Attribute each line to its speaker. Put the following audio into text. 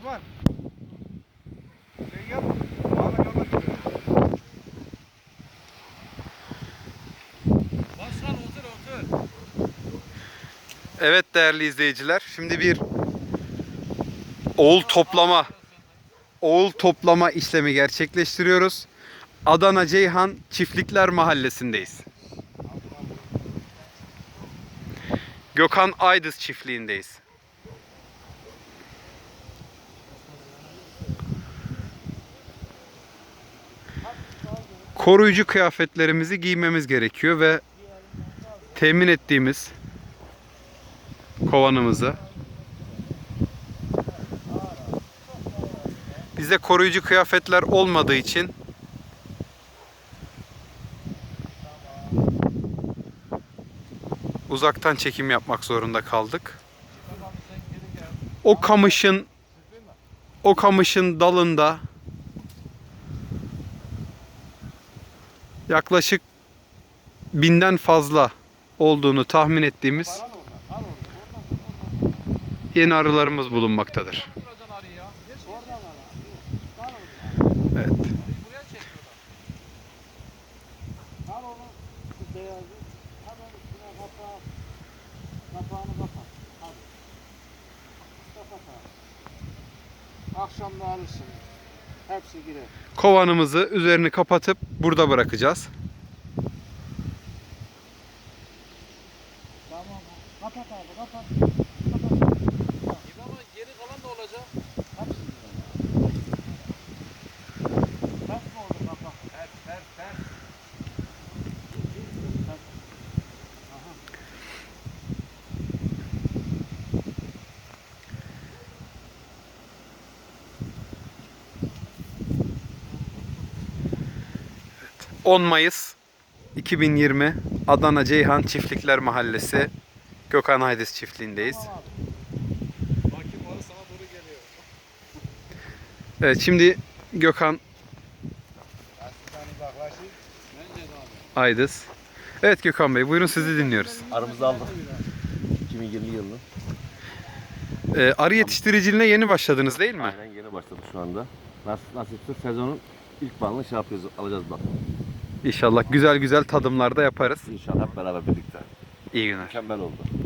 Speaker 1: Osman. Şey yap. Bağla çıkıyor.
Speaker 2: Başkan otur otur.
Speaker 3: Evet değerli izleyiciler. Şimdi bir oğul toplama oğul toplama işlemi gerçekleştiriyoruz. Adana Ceyhan Çiftlikler Mahallesi'ndeyiz. Gökhan Aydız çiftliğindeyiz. Koruyucu kıyafetlerimizi giymemiz gerekiyor ve temin ettiğimiz kovanımızı. Bizde koruyucu kıyafetler olmadığı için uzaktan çekim yapmak zorunda kaldık. O kamışın o kamışın dalında yaklaşık binden fazla olduğunu tahmin ettiğimiz yeni arılarımız bulunmaktadır. Evet.
Speaker 4: Akşam da alırsın. Hepsi girer.
Speaker 3: Kovanımızı üzerini kapatıp burada bırakacağız.
Speaker 4: Tamam. Kapat abi kapat.
Speaker 2: İmam geri kalan da olacak.
Speaker 4: Hepsi girer. Ters mi oldu kapak?
Speaker 2: Ters ters ters.
Speaker 4: Aha.
Speaker 3: 10 Mayıs 2020 Adana Ceyhan Çiftlikler Mahallesi Gökhan Aydız çiftliğindeyiz. Evet şimdi Gökhan. Aydız. Evet Gökhan Bey buyurun sizi dinliyoruz.
Speaker 5: Arımızı aldık. 2020 yılının.
Speaker 3: Ee, arı yetiştiriciliğine yeni başladınız değil mi?
Speaker 5: Aynen yeni başladık şu anda. Nasıl nasipse sezonun ilk balını şey yapıyoruz, alacağız bak.
Speaker 3: İnşallah güzel güzel tadımlarda yaparız.
Speaker 5: İnşallah hep beraber birlikte.
Speaker 3: İyi günler.
Speaker 5: Mükemmel oldu.